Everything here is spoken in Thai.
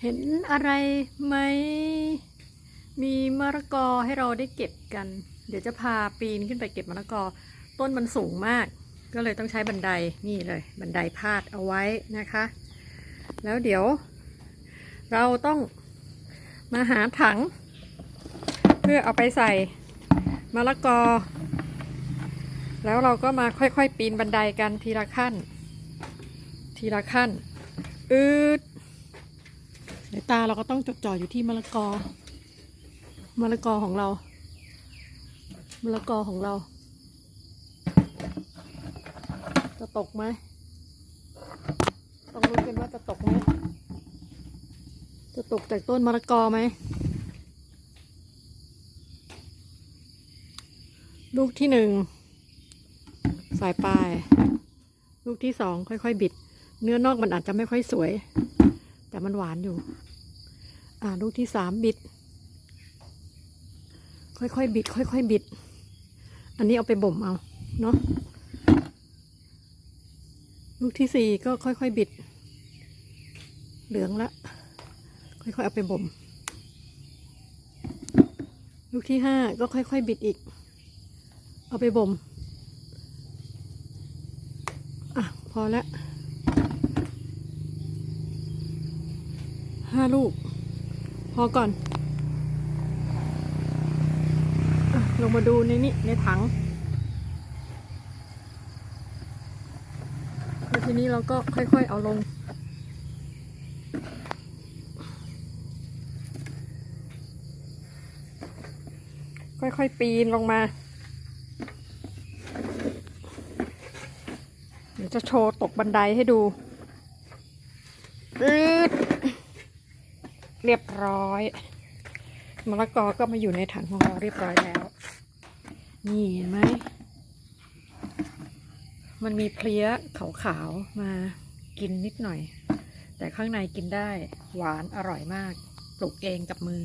เห็นอะไรไหม มีมะละกอให้เราได้เก็บกัน เดี๋ยวจะพาปีนขึ้นไปเก็บมะละกอ ต้นมันสูงมาก ก็เลยต้องใช้บันไดนี่เลย บันไดพาดเอาไว้นะคะ แล้วเดี๋ยว เราต้องมาหาถัง เพื่อเอาไปใส่มะละกอ แล้วเราก็มาค่อยๆ ปีนบันไดกันทีละขั้น ทีละขั้น อืด สายตาเราก็ต้องจดจ่ออยู่ที่มะละกอมะละกอของเรามะละกอของเรา จะตกไหมต้องรู้กันว่าจะตกไหมจะตกจากต้นมะละกอไหมลูกที่หนึ่งสายปลาย ลูกที่สองค่อยๆ บิด เนื้อนอกมันอาจจะไม่ค่อยสวย แต่มันหวานอยู่ อ่าลูกที่สามบิด ค่อยๆบิด ค่อยๆบิด อันนี้เอาไปบ่มเอา เนาะลูกที่สี่ก็ค่อยๆบิด เหลืองละ ค่อยๆเอาไปบ่ม ลูกที่ห้าก็ค่อยๆบิดอีก เอาไปบ่ม อะ พอแล้ว ห้าลูก พอก่อนอลงมาดูในนี้ในถังแล้วทีนี้เราก็ค่อยๆเอาลง ค่อยๆปีนลงมา เดี๋ยวจะโชว์ตกบันไดให้ดูอืด เรียบร้อยมะละกอก็มาอยู่ในถังของเราเรียบร้อยแล้ว นี่เห็นไหม มันมีเพลี้ยขาวๆมากินนิดหน่อย แต่ข้างในกินได้หวานอร่อยมาก ปลูกเองกับมือ